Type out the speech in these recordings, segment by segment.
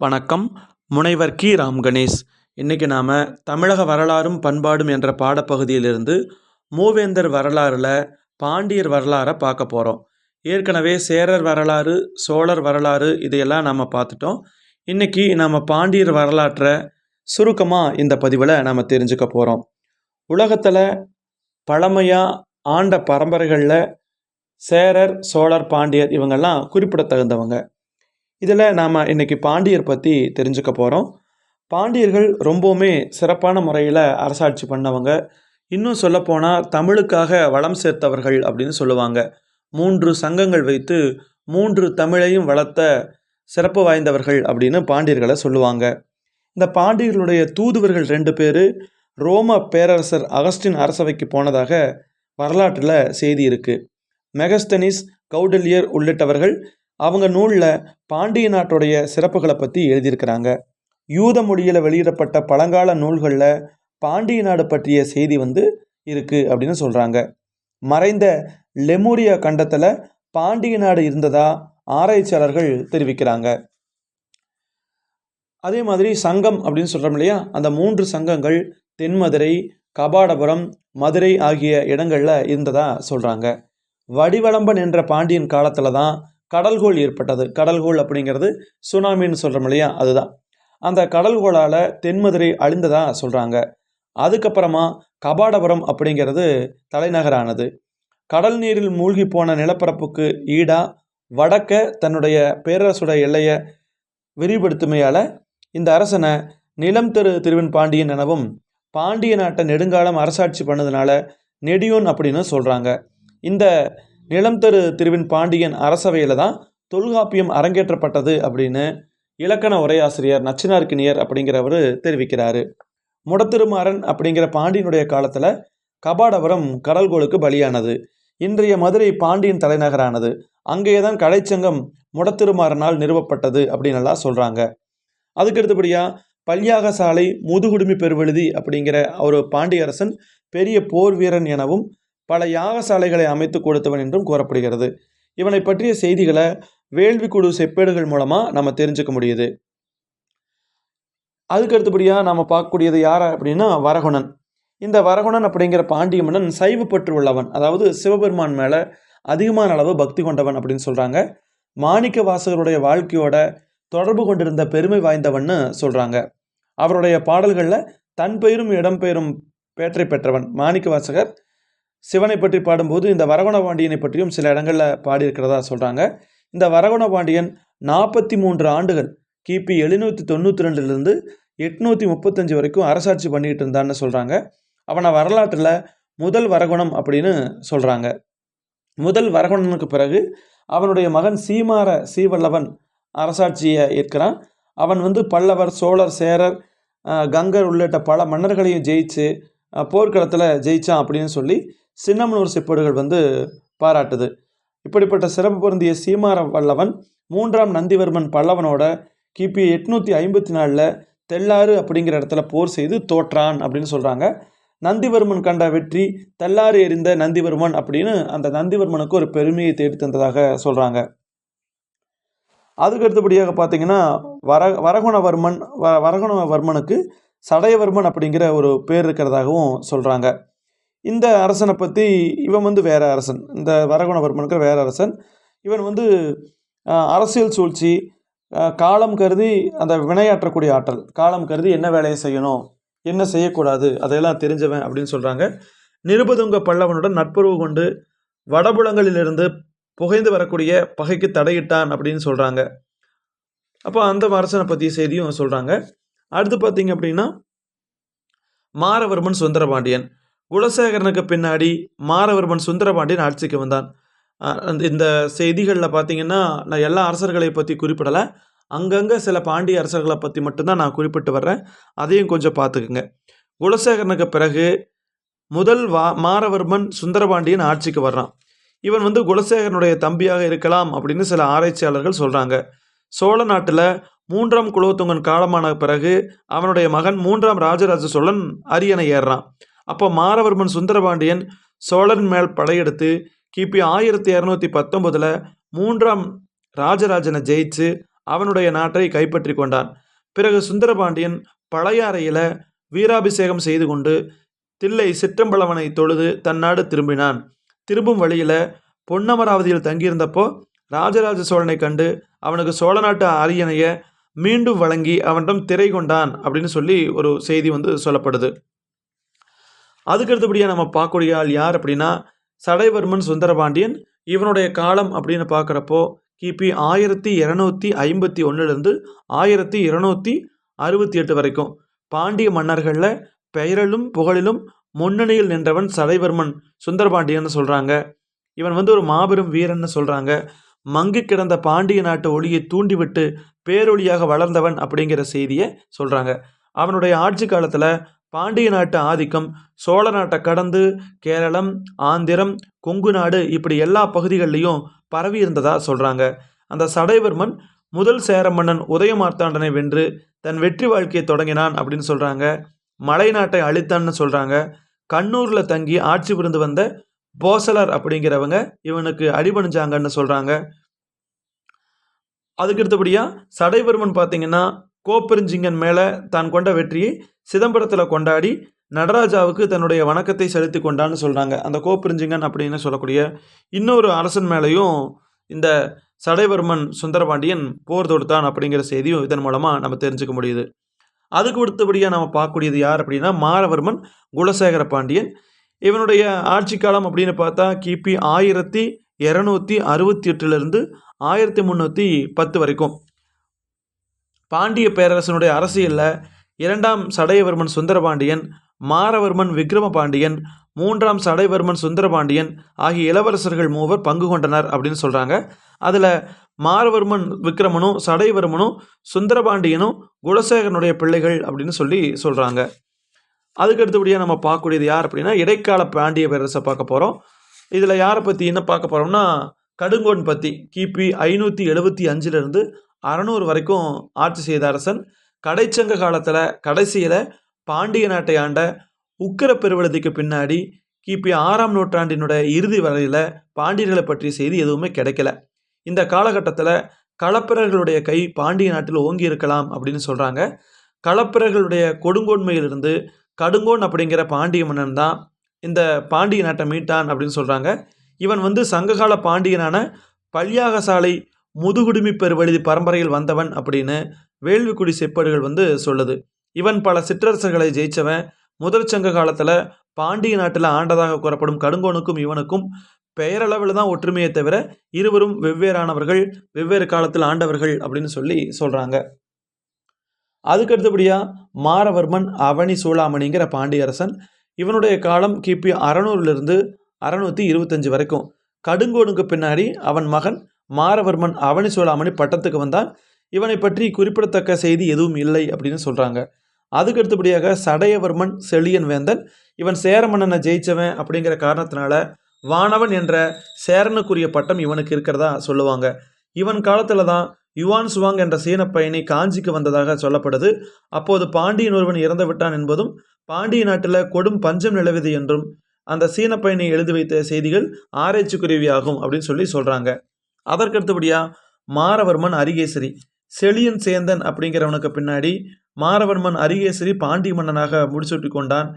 வணக்கம். முனைவர் கி. ராம் கணேஷ். இன்றைக்கி நாம் தமிழக வரலாறும் பண்பாடும் என்ற பாடப்பகுதியிலிருந்து மூவேந்தர் வரலாறில் பாண்டியர் வரலாறை பார்க்க போகிறோம் ஏற்கனவே சேரர் வரலாறு சோழர் வரலாறு இதையெல்லாம் நம்ம பார்த்துட்டோம். இன்றைக்கி நம்ம பாண்டியர் வரலாற்றை சுருக்கமாக இந்த பதிவில் நம்ம தெரிஞ்சுக்க போகிறோம் உலகத்தில் பழமையாக ஆண்ட பரம்பரைகளில் சேரர் சோழர் பாண்டியர் இவங்கெல்லாம் குறிப்பிடத்தகுந்தவங்க. இதில் நாம் இன்றைக்கி பாண்டியர் பற்றி தெரிஞ்சுக்க போகிறோம் பாண்டியர்கள் ரொம்பவுமே சிறப்பான முறையில் அரசாட்சி பண்ணவங்க. இன்னும் சொல்லப்போனால் தமிழுக்காக வளம் சேர்த்தவர்கள் அப்படின்னு சொல்லுவாங்க. மூன்று சங்கங்கள் வைத்து மூன்று தமிழையும் வளர்த்த சிறப்பு வாய்ந்தவர்கள் அப்படின்னு பாண்டியர்களை சொல்லுவாங்க. இந்த பாண்டியர்களுடைய தூதுவர்கள் ரெண்டு பேர் ரோம பேரரசர் அகஸ்டின் அரசவைக்கு போனதாக வரலாற்றில் செய்தி இருக்குது மெகஸ்தனிஸ் கௌடல்யர் உள்ளிட்டவர்கள் அவங்க நூலில் பாண்டிய நாட்டுடைய சிறப்புகளை பற்றி எழுதியிருக்கிறாங்க. யூத மொழியில் வெளியிடப்பட்ட பழங்கால நூல்களில் பாண்டிய நாடு பற்றிய செய்தி வந்து இருக்குது அப்படின்னு சொல்கிறாங்க மறைந்த லெமூரியா கண்டத்தில் பாண்டிய நாடு இருந்ததா ஆராய்ச்சியாளர்கள் தெரிவிக்கிறாங்க. அதே மாதிரி சங்கம் அப்படின்னு சொல்கிறோம் இல்லையா? அந்த மூன்று சங்கங்கள் தென்மதுரை கபாடபுரம் மதுரை ஆகிய இடங்களில் இருந்ததா சொல்கிறாங்க வடிவளம்பன் என்ற பாண்டியன் காலத்தில் தான் கடல்கோள் ஏற்பட்டது. கடல்கோள் அப்படிங்கிறது சுனாமின்னு சொல்கிறோம் இல்லையா? அதுதான். அந்த கடல்கோளால் தென்மதுரை அழிந்ததாக சொல்கிறாங்க அதுக்கப்புறமா கபாடபுரம் அப்படிங்கிறது தலைநகரானது. கடல் நீரில் மூழ்கி போன நிலப்பரப்புக்கு ஈடாக வடக்க தன்னுடைய பேரரசுடைய எல்லையை விரிவுபடுத்துமையால் இந்த அரசனை நிலம் தெரு திருவன் பாண்டியன் எனவும் பாண்டிய நாட்டை நெடுங்காலம் அரசாட்சி பண்ணதுனால நெடியோன் அப்படின்னு சொல்கிறாங்க இந்த நிலம் தரு திருவின் பாண்டியன் அரசவையில் தான் தொல்காப்பியம் அரங்கேற்றப்பட்டது அப்படின்னு இலக்கண உரையாசிரியர் நச்சினார்கினியர் அப்படிங்கிறவர் தெரிவிக்கிறாரு. முடத்திருமாறன் அப்படிங்கிற பாண்டியனுடைய காலத்தில் கபாடபுரம் கடல்கோளுக்கு பலியானது. இன்றைய மதுரை பாண்டியன் தலைநகரானது. அங்கேயே தான் கடைச்சங்கம் முடத்திருமாறனால் நிறுவப்பட்டது அப்படின்னு எல்லாம் சொல்கிறாங்க அதுக்கு அடுத்தபடியாக பல்யாக சாலை முதுகுடுமி பெருவெழுதி அப்படிங்கிற ஒரு பாண்டிய அரசன் பெரிய போர் வீரன் எனவும் பல யாகசாலைகளை அமைத்து கொடுத்தவன் என்றும் கூறப்படுகிறது. இவனை பற்றிய செய்திகளை வேள்விக்குழு செப்பேடுகள் மூலமாக நம்ம தெரிஞ்சுக்க முடியுது. அதுக்கு அடுத்தபடியாக நம்ம பார்க்கக்கூடியது யார் அப்படின்னா வரகுணன். இந்த வரகுணன் அப்படிங்கிற பாண்டிய மன்னன் சைவப்பற்று உள்ளவன். அதாவது சிவபெருமான் மேலே அதிகமான அளவு பக்தி கொண்டவன் அப்படின்னு சொல்கிறாங்க மாணிக்க வாசகருடைய வாழ்க்கையோட தொடர்பு கொண்டிருந்த பெருமை வாய்ந்தவன்னு சொல்கிறாங்க அவருடைய பாடல்களில் தன் பெயரும் இடம்பெயரும் பேற்றை பெற்றவன் மாணிக்க வாசகர். சிவனை பற்றி பாடும்போது இந்த வரகுண பாண்டியனை பற்றியும் சில இடங்களில் பாடியிருக்கிறதா சொல்கிறாங்க இந்த வரகுண பாண்டியன் நாற்பத்தி மூன்று ஆண்டுகள் கிபி எழுநூற்றி தொண்ணூற்றி ரெண்டுலேருந்து எட்நூற்றி முப்பத்தஞ்சு வரைக்கும் அரசாட்சி பண்ணிகிட்டு இருந்தான்னு சொல்கிறாங்க அவனை வரலாற்றில் முதல் வரகுணம் அப்படின்னு சொல்கிறாங்க முதல் வரகுணனுக்கு பிறகு அவனுடைய மகன் சீமார சீவல்லவன் அரசாட்சியை ஏற்கிறான். அவன் வந்து பல்லவர் சோழர் சேரர் கங்கர் உள்ளிட்ட பல மன்னர்களையும் ஜெயிச்சு போர்க்களத்தில் ஜெயித்தான் அப்படின்னு சொல்லி சின்னமனூர் செப்பேடுகள் வந்து பாராட்டுது. இப்படிப்பட்ட சிறப்பு பொருந்திய சீமார வல்லவன் மூன்றாம் நந்திவர்மன் பல்லவனோட கிபி எட்நூற்றி ஐம்பத்தி நாலில் தெல்லாறு அப்படிங்கிற இடத்துல போர் செய்து தோற்றான் அப்படின்னு சொல்கிறாங்க நந்திவர்மன் கண்ட வெற்றி தெல்லாறு எறிந்த நந்திவர்மன் அப்படின்னு அந்த நந்திவர்மனுக்கு ஒரு பெருமையை தேடி தந்ததாக சொல்கிறாங்க அதுக்கு அடுத்தபடியாக பார்த்தீங்கன்னா வர வரகுணவர்மன் வ வரகுணவர்மனுக்கு சடையவர்மன் அப்படிங்கிற ஒரு பேர் இருக்கிறதாகவும் சொல்கிறாங்க இந்த அரசனை பற்றி இவன் வந்து வேற அரசன். இந்த வரகுணவர்மனுக்கு வேற அரசன். இவன் வந்து அரசியல் சூழ்ச்சி காலம் கருதி அந்த வினையாற்றக்கூடிய ஆற்றல் காலம் கருதி என்ன வேலையை செய்யணும் என்ன செய்யக்கூடாது அதையெல்லாம் தெரிஞ்சவன் அப்படின்னு சொல்கிறாங்க நிருபதுங்க பல்லவனுடன் நட்புறவு கொண்டு வடபுலங்களிலிருந்து புகைந்து வரக்கூடிய பகைக்கு தடையிட்டான் அப்படின்னு சொல்கிறாங்க அப்போ அந்த அரசனை பற்றிய செய்தியும் சொல்கிறாங்க அடுத்து பார்த்தீங்க அப்படின்னா மாரவர்மன் சுந்தரபாண்டியன். குலசேகரனுக்கு பின்னாடி மாரவர்மன் சுந்தரபாண்டியன் ஆட்சிக்கு வந்தான். அந்த இந்த செய்திகளில் பார்த்தீங்கன்னா நான் எல்லா அரசர்களை பற்றி குறிப்பிடலை. அங்கங்கே சில பாண்டிய அரசர்களை பற்றி மட்டும்தான் நான் குறிப்பிட்டு வர்றேன். அதையும் கொஞ்சம் பார்த்துக்குங்க குலசேகரனுக்கு பிறகு முதல் வா மாரவர்மன் சுந்தரபாண்டியன் ஆட்சிக்கு வர்றான். இவன் வந்து குலசேகரனுடைய தம்பியாக இருக்கலாம் அப்படின்னு சில ஆராய்ச்சியாளர்கள் சொல்கிறாங்க சோழ நாட்டில் மூன்றாம் குலோத்துங்கன் காலமான பிறகு அவனுடைய மகன் மூன்றாம் ராஜராஜ சோழன் அரியணை ஏறுறான். அப்போ மாரவர்மன் சுந்தரபாண்டியன் சோழன் மேல் படையெடுத்து கிபி ஆயிரத்தி இரநூத்தி பத்தொம்பதில் மூன்றாம் ராஜராஜனை ஜெயிச்சு அவனுடைய நாட்டை கைப்பற்றி கொண்டான். பிறகு சுந்தரபாண்டியன் பழையாறையில் வீராபிஷேகம் செய்து கொண்டு தில்லை சிற்றம்பலவனை தொழுது தன் நாடு திரும்பினான். திரும்பும் வழியில் பொன்னமராவதியில் தங்கியிருந்தப்போ ராஜராஜ சோழனை கண்டு அவனுக்கு சோழ நாட்டு அரியணையை மீண்டும் வழங்கி அவனிடம் திரை கொண்டான் அப்படின்னு சொல்லி ஒரு செய்தி வந்து சொல்லப்படுது. அதுக்கு அடுத்தபடியாக நம்ம பார்க்கக்கூடிய ஆள் யார் அப்படின்னா சடைவர்மன் சுந்தரபாண்டியன். இவனுடைய காலம் அப்படின்னு பார்க்குறப்போ கிபி ஆயிரத்தி இரநூத்தி ஐம்பத்தி ஒன்றுலேருந்து ஆயிரத்தி இருநூத்தி அறுபத்தி எட்டு வரைக்கும். பாண்டிய மன்னர்களில் பெயரிலும் புகழிலும் முன்னணியில் நின்றவன் சடைவர்மன் சுந்தரபாண்டியன்னு சொல்கிறாங்க இவன் வந்து ஒரு மாபெரும் வீரன்னு சொல்கிறாங்க மங்கி கிடந்த பாண்டிய நாட்டு ஒளியை தூண்டிவிட்டு பேரொழியாக வளர்ந்தவன் அப்படிங்கிற செய்தியை சொல்கிறாங்க அவனுடைய ஆட்சி காலத்தில் பாண்டிய நாட்டு ஆதிக்கம் சோழ நாட்டை கடந்து கேரளம் ஆந்திரம் கொங்கு நாடு இப்படி எல்லா பகுதிகளிலையும் பரவி இருந்ததா சொல்கிறாங்க அந்த சடைவர்மன் முதல் சேர மன்னன் உதயமார்த்தாண்டனை வென்று தன் வெற்றி வாழ்க்கையை தொடங்கினான் அப்படின்னு சொல்கிறாங்க மலை நாட்டை அழித்தான்னு சொல்கிறாங்க கண்ணூரில் தங்கி ஆட்சி புரிந்து வந்த போசலர் அப்படிங்கிறவங்க இவனுக்கு அடிபணிஞ்சாங்கன்னு சொல்கிறாங்க அதுக்கு அடுத்தபடியாக சடைவர்மன் பார்த்தீங்கன்னா கோப்பெருஞ்சிங்கன் மேலே தான் கொண்ட வெற்றியை சிதம்பரத்தில் கொண்டாடி நடராஜாவுக்கு தன்னுடைய வணக்கத்தை செலுத்தி கொண்டான்னு சொல்கிறாங்க அந்த கோப்பிரிஞ்சிங்கன் அப்படின்னு சொல்லக்கூடிய இன்னொரு அரசன் மேலேயும் இந்த சடைவர்மன் சுந்தரபாண்டியன் போர் தொடுத்தான் அப்படிங்கிற செய்தியும் இதன் மூலமாக நம்ம தெரிஞ்சுக்க முடியுது. அதுக்கு அடுத்தபடியாக நம்ம பார்க்கக்கூடியது யார் அப்படின்னா மாரவர்மன் குலசேகர பாண்டியன். இவனுடைய ஆட்சி காலம் அப்படின்னு பார்த்தா கிபி ஆயிரத்தி இரநூத்தி அறுபத்தி எட்டுலேருந்து ஆயிரத்தி முந்நூற்றி பத்து வரைக்கும். பாண்டிய பேரரசனுடைய அரசியலில் இரண்டாம் சடையவர்மன் சுந்தரபாண்டியன் மாரவர்மன் விக்ரமபாண்டியன் மூன்றாம் சடைவர்மன் சுந்தரபாண்டியன் ஆகிய இளவரசர்கள் மூவர் பங்கு கொண்டனர் அப்படின்னு சொல்கிறாங்க அதில் மாரவர்மன் விக்ரமனும் சடைவர்மனும் சுந்தரபாண்டியனும் குலசேகரனுடைய பிள்ளைகள் அப்படின்னு சொல்லி சொல்கிறாங்க அதுக்கு அடுத்தபடியாக நம்ம பார்க்கக்கூடியது யார் அப்படின்னா இடைக்கால பாண்டிய பேரரசை பார்க்க போகிறோம் இதில் யாரை பற்றி என்ன பார்க்க போகிறோம்னா கடுங்கோன் பற்றி கிபி ஐநூற்றி எழுபத்தி அஞ்சுலேருந்து அறநூறு வரைக்கும் ஆட்சி செய்த அரசன் கடைச்சங்க காலத்தில் கடைசியில் பாண்டிய நாட்டை ஆண்ட உக்கிர பெருவழுதிக்கு பின்னாடி கிபி ஆறாம் நூற்றாண்டினுடைய இறுதி வரையில் பாண்டியர்களை பற்றிய செய்தி எதுவுமே கிடைக்கல. இந்த காலகட்டத்தில் களப்பிரர்களுடைய கை பாண்டிய நாட்டில் ஓங்கி இருக்கலாம் அப்படின்னு சொல்கிறாங்க களப்பிரர்களுடைய கொடுங்கோன்மையிலிருந்து கடுங்கோன் அப்படிங்கிற பாண்டிய மன்னன் தான் இந்த பாண்டிய நாட்டை மீட்டான் அப்படின்னு சொல்கிறாங்க இவன் வந்து சங்ககால பாண்டியனான பல்யாகசாலை முதுகுடுமி பெருவழுதி பரம்பரையில் வந்தவன் அப்படின்னு வேள்விக்குடி செப்பேடுகள் வந்து சொல்லுது. இவன் பல சிற்றரசர்களை ஜெயிச்சவன் முதற் சங்க காலத்தில் பாண்டிய நாட்டில் ஆண்டதாக கூறப்படும் கடுங்கோனுக்கும் இவனுக்கும் பெயரளவில் தான் ஒற்றுமையை தவிர இருவரும் வெவ்வேறானவர்கள் வெவ்வேறு காலத்தில் ஆண்டவர்கள் அப்படின்னு சொல்லி சொல்கிறாங்க அதுக்கு அடுத்தபடியாக மாரவர்மன் அவனி சூளாமணிங்கிற பாண்டியரசன் இவனுடைய காலம் கிபி அறநூறுலேருந்து அறநூற்றி இருபத்தஞ்சு வரைக்கும். கடுங்கோனுக்கு பின்னாடி அவன் மகன் மாரவர்மன் அவனி சூளாமணி பட்டத்துக்கு வந்தான். இவனை பற்றி குறிப்பிடத்தக்க செய்தி எதுவும் இல்லை அப்படின்னு சொல்கிறாங்க அதுக்கடுத்தபடியாக சடையவர்மன் செழியன் வேந்தன் இவன் சேர மன்னனை ஜெயிச்சவன் அப்படிங்கிற காரணத்தினால வானவன் என்ற சேரனுக்குரிய பட்டம் இவனுக்கு இருக்கிறதா சொல்லுவாங்க. இவன் காலத்தில் தான் யுவான் சுவாங் என்ற சீன பயணி காஞ்சிக்கு வந்ததாக சொல்லப்படுது. அப்போது பாண்டியன் ஒருவன் இறந்து விட்டான் என்பதும் பாண்டிய நாட்டில் கொடும் பஞ்சம் நிலவுது என்றும் அந்த சீன பயணி எழுதி வைத்த செய்திகள் ஆராய்ச்சிக்குருவியாகும் அப்படின்னு சொல்லி சொல்கிறாங்க அதற்கடுத்தபடியாக மாரவர்மன் அரிகேசரி. செழியன் சேந்தன் அப்படிங்கிறவனுக்கு பின்னாடி மாரவர்மன் அரிகேசரி பாண்டிய மன்னனாக முடிச்சுட்டு கொண்டான்.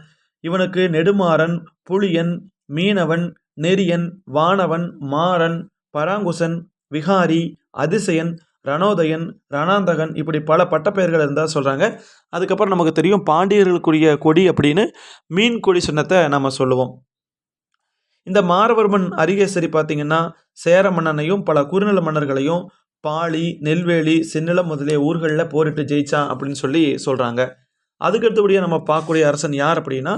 இவனுக்கு நெடுமாறன் புலியன் மீனவன் நெறியன் வானவன் மாறன் பராங்குசன் விகாரி அதிசயன் ரணோதயன் ரணாந்தகன் இப்படி பல பட்டப்பெயர்கள் இருந்தால் சொல்கிறாங்க அதுக்கப்புறம் நமக்கு தெரியும் பாண்டியர்களுக்குரிய கொடி அப்படின்னு மீன் கொடி சின்னத்தை நம்ம சொல்லுவோம். இந்த மாரவர்மன் அரிகேசரி பார்த்தீங்கன்னா சேர மன்னனையும் பல குறுநில மன்னர்களையும் பாலி நெல்வேலி சென்னிலம் முதலிய ஊர்களில் போரிட்டு ஜெயிச்சான் அப்படின்னு சொல்லி சொல்கிறாங்க அதுக்கு அடுத்தபடியாக நம்ம பார்க்கக்கூடிய அரசன் யார் அப்படின்னா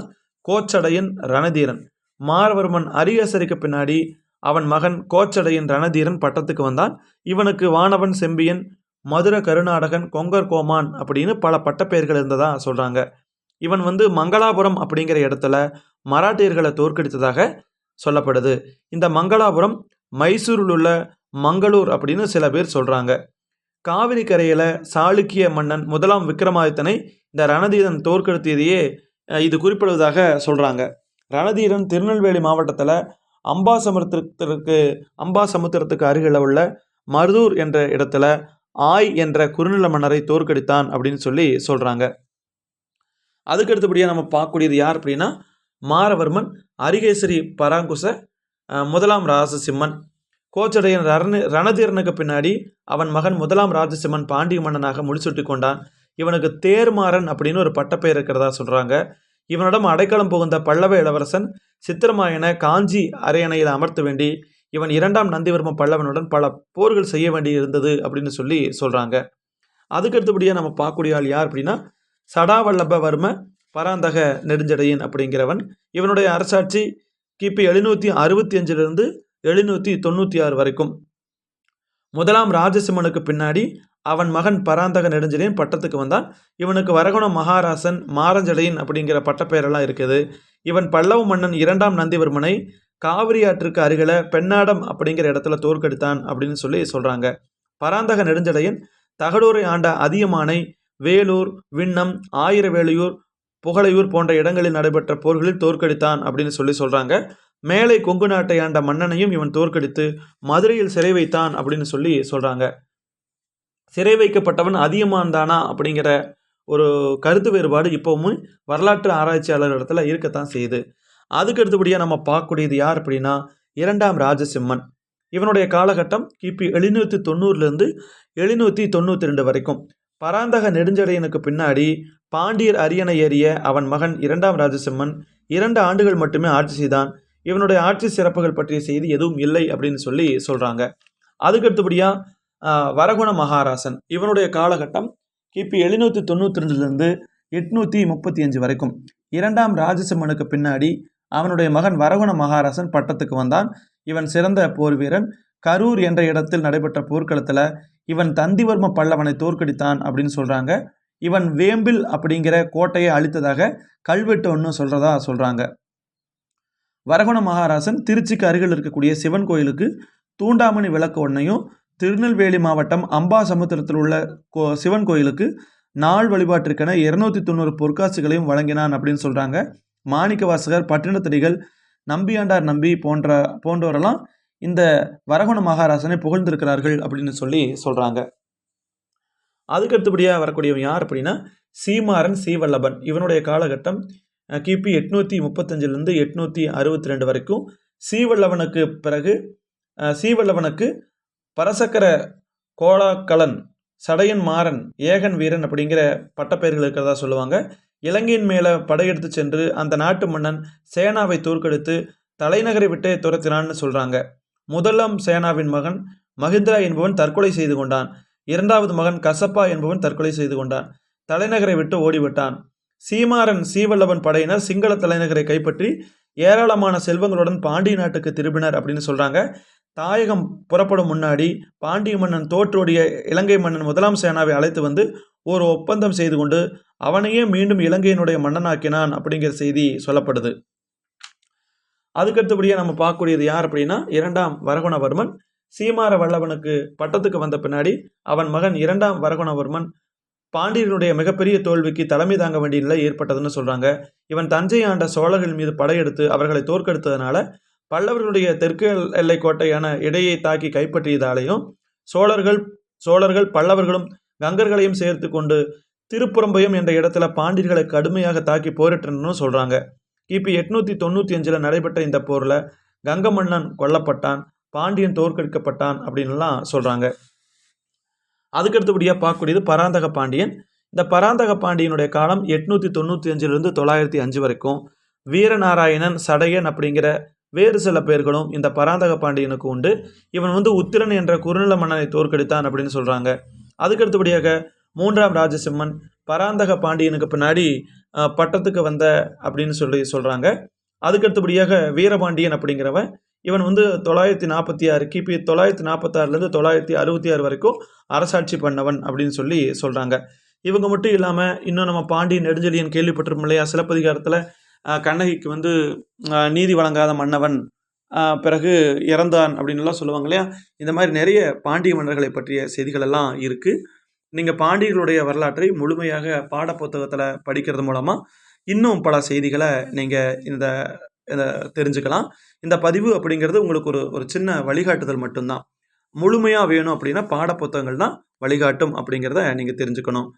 கோச்சடையன் ரணதீரன். மாரவர்மன் அரிகேசரிக்கு பின்னாடி அவன் மகன் கோச்சடையன் ரணதீரன் பட்டத்துக்கு வந்தான். இவனுக்கு வானவன் செம்பியன் மதுர கருநாடகன் கொங்கர் கோமான் அப்படின்னு பல பட்டப்பெயர்கள் இருந்ததா சொல்கிறாங்க இவன் வந்து மங்களாபுரம் அப்படிங்கிற இடத்துல மராட்டியர்களை தோற்கடித்ததாக சொல்லப்படுது. இந்த மங்களாபுரம் மைசூரில் உள்ள மங்களூர் அப்படின்னு சில பேர் சொல்கிறாங்க காவிரி கரையில் சாளுக்கிய மன்னன் முதலாம் விக்ரமாதித்தனை இந்த ரணதீரன் தோற்கடித்ததையே இது குறிப்பிடுவதாக சொல்கிறாங்க ரணதீரன் திருநெல்வேலி மாவட்டத்தில் அம்பாசமுத்திரத்திற்கு அம்பாசமுத்திரத்துக்கு அருகில் உள்ள மருதூர் என்ற இடத்துல ஆய் என்ற குறுநில மன்னரை தோற்கடித்தான் அப்படின்னு சொல்லி சொல்கிறாங்க அதுக்கு அடுத்தபடியாக நம்ம பார்க்கக்கூடியது யார் அப்படின்னா மாரவர்மன் அரிகேசரி பராங்குச முதலாம் ராசசிம்மன். கோச்சடையன் ரண ரணதீரனுக்கு பின்னாடி அவன் மகன் முதலாம் ராஜசிம்மன் பாண்டிய மன்னனாக முடிசூட்டி கொண்டான். இவனுக்கு தேர்மாறன் அப்படின்னு ஒரு பட்டப்பெயர் இருக்கிறதா சொல்கிறாங்க இவனிடம் அடைக்கலம் புகுந்த பல்லவ இளவரசன் சித்திரமாயன காஞ்சி அரியணையில் அமர்த்த வேண்டி இவன் இரண்டாம் நந்திவர்ம பல்லவனுடன் பல போர்கள் செய்ய வேண்டி இருந்தது அப்படின்னு சொல்லி சொல்கிறாங்க அதுக்கு அடுத்தபடியாக நம்ம பார்க்கக்கூடிய ஆள் யார் அப்படின்னா சடாவல்லபவர்ம பராந்தக நெடுஞ்சடையன் அப்படிங்கிறவன். இவனுடைய அரசாட்சி கிபி எழுநூற்றி அறுபத்தி அஞ்சிலிருந்து எழுநூற்றி தொண்ணூற்றி ஆறு வரைக்கும். முதலாம் ராஜசிம்மனுக்கு பின்னாடி அவன் மகன் பராந்தக நெடுஞ்செழியன் பட்டத்துக்கு வந்தான். இவனுக்கு வரகுண மகாராசன் மாரஞ்சடையன் அப்படிங்கிற பட்டப்பெயரெல்லாம் இருக்குது. இவன் பல்லவ மன்னன் இரண்டாம் நந்திவர்மனை காவிரி ஆற்றுக்கு அருகில பெண்ணாடம் அப்படிங்கிற இடத்துல தோற்கடித்தான் அப்படின்னு சொல்லி சொல்கிறாங்க பராந்தக நெடுஞ்சடையன் தகடூரை ஆண்ட அதியமானை வேலூர் விண்ணம் ஆயிரவேலையூர் புகழையூர் போன்ற இடங்களில் நடைபெற்ற போர்களில் தோற்கடித்தான் அப்படின்னு சொல்லி சொல்கிறாங்க மேலை கொங்கு நாட்டை ஆண்ட மன்னனையும் இவன் தோற்கடித்து மதுரையில் சிறை வைத்தான் அப்படின்னு சொல்லி சொல்கிறாங்க சிறை வைக்கப்பட்டவன் அதியமான் தானா அப்படிங்கிற ஒரு கருத்து வேறுபாடு இப்போவும் வரலாற்று ஆராய்ச்சியாளர் இடத்துல இருக்கத்தான் செய்யுது. அதுக்கு அடுத்தபடியாக நம்ம பார்க்கக்கூடியது யார் அப்படின்னா இரண்டாம் ராஜசிம்மன். இவனுடைய காலகட்டம் கிபி எழுநூற்றி தொண்ணூறுலேருந்து எழுநூற்றி தொண்ணூற்றி ரெண்டு வரைக்கும். பராந்தக நெடுஞ்சடையனுக்கு பின்னாடி பாண்டியர் அரியணை ஏறிய அவன் மகன் இரண்டாம் ராஜசிம்மன் இரண்டு ஆண்டுகள் மட்டுமே ஆட்சி செய்தான். இவனுடைய ஆட்சி சிறப்புகள் பற்றிய செய்தி எதுவும் இல்லை அப்படின்னு சொல்லி சொல்கிறாங்க அதுக்கு அடுத்தபடியாக வரகுண மகாராசன். இவனுடைய காலகட்டம் கிபி எழுநூற்றி தொண்ணூற்றி ரெண்டுலேருந்து எட்நூற்றி முப்பத்தி அஞ்சு வரைக்கும். இரண்டாம் ராஜசிம்மனுக்கு பின்னாடி அவனுடைய மகன் வரகுண மகாராசன் பட்டத்துக்கு வந்தான். இவன் சிறந்த போர் வீரன். கரூர் என்ற இடத்தில் நடைபெற்ற போர்க்களத்தில் இவன் தந்திவர்ம பல்லவனை தோற்கடித்தான் அப்படின்னு சொல்கிறாங்க இவன் வேம்பில் அப்படிங்கிற கோட்டையை அழித்ததாக கல்வெட்டு ஒன்று சொல்கிறதா சொல்கிறாங்க வரகுண மகாராசன் திருச்சிக்கு அருகில் இருக்கக்கூடிய சிவன் கோயிலுக்கு தூண்டாமணி விளக்கு ஒன்றையும் திருநெல்வேலி மாவட்டம் அம்பா சமுத்திரத்தில் உள்ள கோ சிவன் கோயிலுக்கு நாள் வழிபாட்டிற்கென இருநூத்தி தொண்ணூறு பொற்காசுகளையும் வழங்கினான் அப்படின்னு சொல்கிறாங்க மாணிக்கவாசகர் பட்டினத்தடிகள் நம்பியாண்டார் நம்பி போன்ற போன்றவரெல்லாம் இந்த வரகுண மகாராசனை புகழ்ந்திருக்கிறார்கள் அப்படின்னு சொல்லி சொல்கிறாங்க அதுக்கு அடுத்தபடியாக வரக்கூடியவன் யார் அப்படின்னா சீமாறன் சீவல்லபன். இவனுடைய காலகட்டம் கிபி எட்நூற்றி முப்பத்தஞ்சிலிருந்து எட்நூற்றி அறுபத்தி ரெண்டு வரைக்கும் சீவல்லவனுக்கு பிறகு சீவல்லவனுக்கு பரசக்கர கோலாக்கலன் சடையன் மாறன் ஏகன் வீரன் அப்படிங்கிற பட்டப்பெயர்கள் இருக்கிறதா சொல்லுவாங்க. இலங்கையின் மேலே படையெடுத்து சென்று அந்த நாட்டு மன்னன் சேனாவை தோற்கடித்து தலைநகரை விட்டே துரத்தினான்னு சொல்கிறாங்க முதலாம் சேனாவின் மகன் மகிந்திரா என்பவன் தற்கொலை செய்து கொண்டான். இரண்டாவது மகன் கசப்பா என்பவன் தற்கொலை செய்து கொண்டான். தலைநகரை விட்டு ஓடிவிட்டான். சீமாறன் சீவல்லவன் படையினர் சிங்கள தலைநகரை கைப்பற்றி ஏராளமான செல்வங்களுடன் பாண்டிய நாட்டுக்கு திரும்பினர் அப்படின்னு சொல்கிறாங்க தாயகம் புறப்படும் முன்னாடி பாண்டிய மன்னன் தோற்றோடிய இலங்கை மன்னன் முதலாம் சேனாவை அழைத்து வந்து ஒரு ஒப்பந்தம் செய்து கொண்டு அவனையே மீண்டும் இலங்கையினுடைய மன்னனாக்கினான் அப்படிங்கிற செய்தி சொல்லப்படுது. அதுக்கடுத்தபடியாக நம்ம பார்க்கக்கூடியது யார் அப்படின்னா இரண்டாம் வரகுணவர்மன். சீமார வல்லவனுக்கு பட்டத்துக்கு வந்த பின்னாடி அவன் மகன் இரண்டாம் வரகுணவர்மன் பாண்டியனுடைய மிகப்பெரிய தோல்விக்கு தலைமை தாங்க வேண்டிய நிலை ஏற்பட்டதுன்னு சொல்கிறாங்க இவன் தஞ்சை ஆண்ட சோழர்கள் மீது படையெடுத்து அவர்களை தோற்கடித்ததுனால பல்லவர்களுடைய தெற்கு எல்லை கோட்டையான இடையை தாக்கி கைப்பற்றியதாலேயும் சோழர்கள் சோழர்கள் பல்லவர்களும் கங்கர்களையும் சேர்த்து கொண்டு திருப்புறம்பயம் என்ற இடத்துல பாண்டியர்களை கடுமையாக தாக்கி போரிட்டனும் சொல்கிறாங்க கிபி எட்நூற்றி தொண்ணூற்றி அஞ்சில் நடைபெற்ற இந்த போரில் கங்க மன்னன் கொல்லப்பட்டான் பாண்டியன் தோற்கடிக்கப்பட்டான் அப்படின்லாம் சொல்கிறாங்க அதுக்கடுத்தபடியாக பார்க்கக்கூடியது பராந்தக பாண்டியன். இந்த பராந்தக பாண்டியனுடைய காலம் எட்நூற்றி தொண்ணூற்றி அஞ்சிலிருந்து தொள்ளாயிரத்தி அஞ்சு வரைக்கும். வீரநாராயணன் சடையன் அப்படிங்கிற வேறு சில பேர்களும் இந்த பராந்தக பாண்டியனுக்கு உண்டு. இவன் வந்து உத்திரன் என்ற குறுநில மன்னனை தோற்கடித்தான் அப்படின்னு சொல்கிறாங்க அதுக்கடுத்தபடியாக மூன்றாம் ராஜசிம்மன் பராந்தக பாண்டியனுக்கு பின்னாடி பட்டத்துக்கு வந்த அப்படின்னு சொல்லி சொல்கிறாங்க அதுக்கடுத்தபடியாக வீரபாண்டியன் அப்படிங்கிறவன் இவன் வந்து தொள்ளாயிரத்தி நாற்பத்தி ஆறு கிபி தொள்ளாயிரத்தி நாற்பத்தாறுலேருந்து தொள்ளாயிரத்தி அறுபத்தி ஆறு வரைக்கும் அரசாட்சி பண்ணவன் அப்படின்னு சொல்லி சொல்கிறாங்க இவங்க மட்டும் இல்லாமல் இன்னும் நம்ம பாண்டிய நெடுஞ்செழியன் கேள்விப்பட்டிருப்போம் இல்லையா? சிலப்பதிகாரத்தில் கண்ணகிக்கு வந்து நீதி வழங்காத மன்னவன் பிறகு இறந்தான் அப்படின்லாம் சொல்லுவாங்க இல்லையா? இந்த மாதிரி நிறைய பாண்டிய மன்னர்களை பற்றிய செய்திகள் எல்லாம் இருக்குது நீங்கள் பாண்டியர்களுடைய வரலாற்றை முழுமையாக பாடப்புத்தகத்தில் படிக்கிறது மூலமாக இன்னும் பல செய்திகளை நீங்கள் இந்த தெரிஞ்சுக்கலாம். இந்த பதிவு அப்படிங்கிறது உங்களுக்கு ஒரு ஒரு சின்ன வழிகாட்டுதல் மட்டும்தான். முழுமையாக வேணும் அப்படின்னா பாடப்புத்தகங்கள் தான் வழிகாட்டும் அப்படிங்கிறத நீங்கள் தெரிஞ்சுக்கணும்.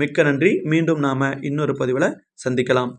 மிக்க நன்றி. மீண்டும் நாம் இன்னொரு பதிவில் சந்திக்கலாம்.